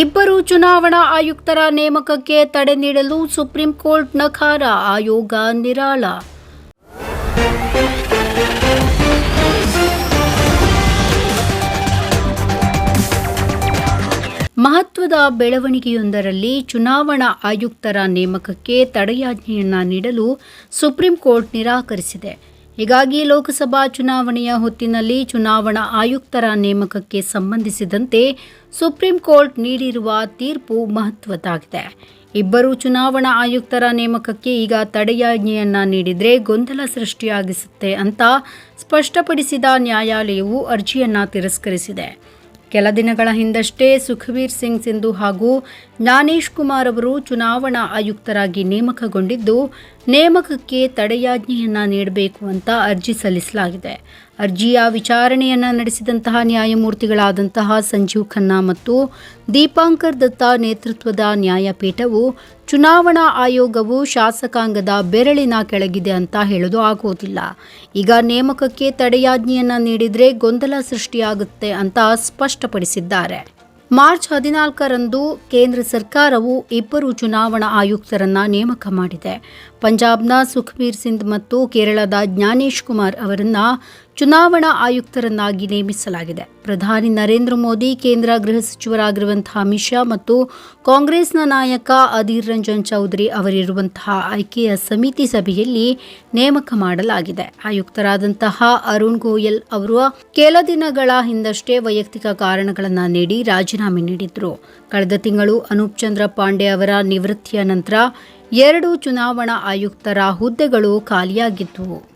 ಇಬ್ಬರು ಚುನಾವಣಾ ಆಯುಕ್ತರ ನೇಮಕಕ್ಕೆ ತಡೆ ನೀಡಲು ಸುಪ್ರೀಂ ಕೋರ್ಟ್ ನಕಾರ ಆಯೋಗ ನಿರಾಳ. ಮಹತ್ವದ ಬೆಳವಣಿಗೆಯೊಂದರಲ್ಲಿ ಚುನಾವಣಾ ಆಯುಕ್ತರ ನೇಮಕಕ್ಕೆ ತಡೆಯಾಜ್ಞೆಯನ್ನು ನೀಡಲು ಸುಪ್ರೀಂ ಕೋರ್ಟ್ ನಿರಾಕರಿಸಿದೆ. ಹೀಗಾಗಿ ಲೋಕಸಭಾ ಚುನಾವಣೆಯ ಹೊತ್ತಿನಲ್ಲಿ ಚುನಾವಣಾ ಆಯುಕ್ತರ ನೇಮಕಕ್ಕೆ ಸಂಬಂಧಿಸಿದಂತೆ ಸುಪ್ರೀಂ ಕೋರ್ಟ್ ನೀಡಿರುವ ತೀರ್ಪು ಮಹತ್ವದ್ದಾಗಿದೆ. ಇಬ್ಬರು ಚುನಾವಣಾ ಆಯುಕ್ತರ ನೇಮಕಕ್ಕೆ ಈಗ ತಡೆಯಾಜ್ಞೆಯನ್ನ ನೀಡಿದರೆ ಗೊಂದಲ ಸೃಷ್ಟಿಯಾಗಿಸುತ್ತೆ ಅಂತ ಸ್ಪಷ್ಟಪಡಿಸಿದ ನ್ಯಾಯಾಲಯವು ಅರ್ಜಿಯನ್ನ ತಿರಸ್ಕರಿಸಿದೆ. ಕೆಲ ದಿನಗಳ ಹಿಂದಷ್ಟೇ ಸುಖವೀರ್ ಸಿಂಗ್ ಸಿಂಧು ಹಾಗೂ ಜ್ಞಾನೇಶ್ ಕುಮಾರ್ ಅವರು ಚುನಾವಣಾ ಆಯುಕ್ತರಾಗಿ ನೇಮಕಗೊಂಡಿದ್ದು, ನೇಮಕಕ್ಕೆ ತಡೆಯಾಜ್ಞೆಯನ್ನು ನೀಡಬೇಕು ಅಂತ ಅರ್ಜಿ ಸಲ್ಲಿಸಲಾಗಿದೆ. ಅರ್ಜಿಯ ವಿಚಾರಣೆಯನ್ನು ನಡೆಸಿದಂತಹ ನ್ಯಾಯಮೂರ್ತಿಗಳಾದಂತಹ ಸಂಜೀವ್ ಖನ್ನಾ ಮತ್ತು ದೀಪಾಂಕರ್ ದತ್ತ ನೇತೃತ್ವದ ನ್ಯಾಯಪೀಠವು ಚುನಾವಣಾ ಆಯೋಗವು ಶಾಸಕಾಂಗದ ಬೆರಳಿನ ಕೆಳಗಿದೆ ಅಂತ ಹೇಳೋದು ಆಗೋದಿಲ್ಲ. ಈಗ ನೇಮಕಕ್ಕೆ ತಡೆಯಾಜ್ಞೆಯನ್ನ ನೀಡಿದರೆ ಗೊಂದಲ ಸೃಷ್ಟಿಯಾಗುತ್ತೆ ಅಂತ ಸ್ಪಷ್ಟಪಡಿಸಿದ್ದಾರೆ. ಮಾರ್ಚ್ ಹದಿನಾಲ್ಕರಂದು ಕೇಂದ್ರ ಸರ್ಕಾರವು ಇಬ್ಬರು ಚುನಾವಣಾ ಆಯುಕ್ತರನ್ನ ನೇಮಕ ಮಾಡಿದೆ. ಪಂಜಾಬ್ನ ಸುಖಬೀರ್ ಸಿಂಗ್ ಮತ್ತು ಕೇರಳದ ಜ್ಞಾನೇಶ್ ಕುಮಾರ್ ಅವರನ್ನ ಚುನಾವಣಾ ಆಯುಕ್ತರನ್ನಾಗಿ ನೇಮಿಸಲಾಗಿದೆ. ಪ್ರಧಾನಿ ನರೇಂದ್ರ ಮೋದಿ, ಕೇಂದ್ರ ಗೃಹ ಸಚಿವರಾಗಿರುವಂತಹ ಅಮಿತ್ ಶಾ ಮತ್ತು ಕಾಂಗ್ರೆಸ್ನ ನಾಯಕ ಅಧೀರ್ ರಂಜನ್ ಚೌಧರಿ ಅವರಿರುವಂತಹ ಆಯ್ಕೆಯ ಸಮಿತಿ ಸಭೆಯಲ್ಲಿ ನೇಮಕ ಮಾಡಲಾಗಿದೆ. ಆಯುಕ್ತರಾದಂತಹ ಅರುಣ್ ಗೋಯಲ್ ಅವರು ಕೆಲ ದಿನಗಳ ಹಿಂದಷ್ಟೇ ವೈಯಕ್ತಿಕ ಕಾರಣಗಳನ್ನು ನೀಡಿ ರಾಜೀನಾಮೆ ನೀಡಿದ್ರು. ಕಳೆದ ತಿಂಗಳು ಅನೂಪ್ ಚಂದ್ರ ಪಾಂಡೆ ಅವರ ನಿವೃತ್ತಿಯ ನಂತರ ಎರಡು ಚುನಾವಣಾ ಆಯುಕ್ತರ ಹುದ್ದೆಗಳು ಖಾಲಿಯಾಗಿದ್ದವು